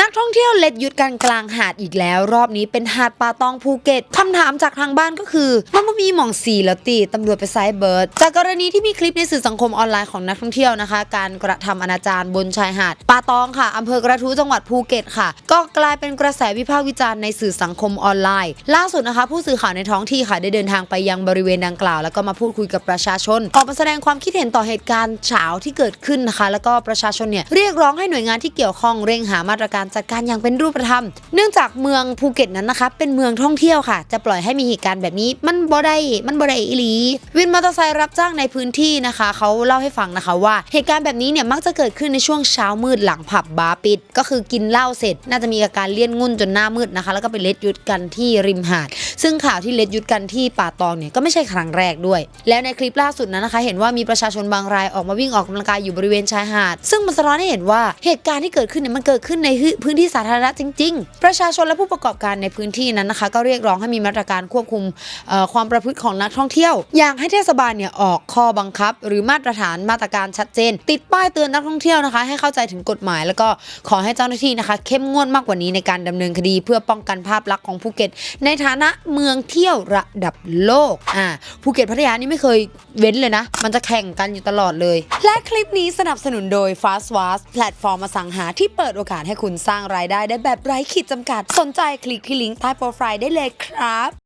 นักท่องเที่ยวเล็ดยุดกันกลางหาดอีกแล้ว รอบนี้เป็นหาดป่าตองภูเก็ตคำถามจากทางบ้านก็คือมันบ่มีหม่องสีแล้วตีตำรวจไปไซเบิร์ดจากกรณีที่มีคลิปในสื่อสังคมออนไลน์ของนักท่องเที่ยวนะคะ การกระทำอนาจารบนชายหาดป่าตองค่ะอำเภอกระทู้จังหวัดภูเก็ตค่ะ ก็กลายเป็นกระแสวิพากษ์วิจารณ์ในสื่อสังคมออนไลน์ ล่าสุดนะคะ ผู้สื่อข่าวในท้องที่ค่ะได้เดินทางไปยังบริเวณดังกล่าว แล้วก็มาพูดคุยกับประชาชนออกมาแสดงความคิดเห็นต่อเหตุการณ์เฉาที่เกิดขึ้นนะคะ แล้วก็ประชาชนเนี่ยเรียกร้องให้หน่วยงานที่เกี่ยวข้องเร่งหามาตรการจัดการอย่างเป็นรูปธรรม เนื่องจากเมืองภูเก็ตนั้นนะคะเป็นเมืองท่องเที่ยวค่ะ จะปล่อยให้มีเหตุการณ์แบบนี้ มันบ่ได้มันบ่ได้อีหลี วินมอเตอร์ไซค์รับจ้างในพื้นที่นะคะ เขาเล่าให้ฟังนะคะว่าเหตุการณ์แบบนี้เนี่ยมักจะเกิดขึ้นในช่วงเช้ามืดหลังผับบาร์ปิด ก็คือกินเหล้าเสร็จ น่าจะมีอาการเลี่ยนงุ่นจนหน้ามืดนะคะ แล้วก็ไปเล็ดยุดกันที่ริมหาด ซึ่งข่าวที่เล็ดยุดกันที่ป่าตองเนี่ยก็ไม่ใช่ครั้งแรกด้วย แล้วในคลิปล่าสุดนั้นนะคะ เห็นว่ามีประชาชนบางรายออกมาวิ่งออกกำลังกายอยู่บริเวณชายหาด ซึ่งมันสะท้อนให้เห็นว่าเหตุการณ์ที่เกิดขึ้นเนี่ยมันเกิดขึ้นในพื้นที่สาธารณะจริง ๆ ประชาชนและผู้ประกอบการในพื้นที่นั้นนะคะ ก็เรียกร้องให้มีมาตรการควบคุมความประพฤติของนักท่องเที่ยว อยากให้เทศบาลเนี่ยออกข้อบังคับ หรือมาตรฐานมาตรการชัดเจน ติดป้ายเตือนนักท่องเที่ยวนะคะ ให้เข้าใจถึงกฎหมาย แล้วก็ขอให้เจ้าหน้าที่นะคะ เข้มงวดมากกว่านี้ในการดำเนินคดี เพื่อป้องกันภาพลักษณ์ของภูเก็ต ในฐานะเมืองเที่ยวระดับโลกอ่าภูเก็ตพัทยานี่ไม่เคยเว้นเลยนะ มันจะแข่งกันอยู่ตลอดเลย และคลิปนี้สนับสนุนโดย Fast w a s แพลตฟอร์มอสังหาที่เปิดโอกาสให้คุณสร้างรายได้ได้แบบไร้ขีดจำกัด สนใจคลิกที่ลิงก์ใต้โปรไฟล์ได้เลยครับ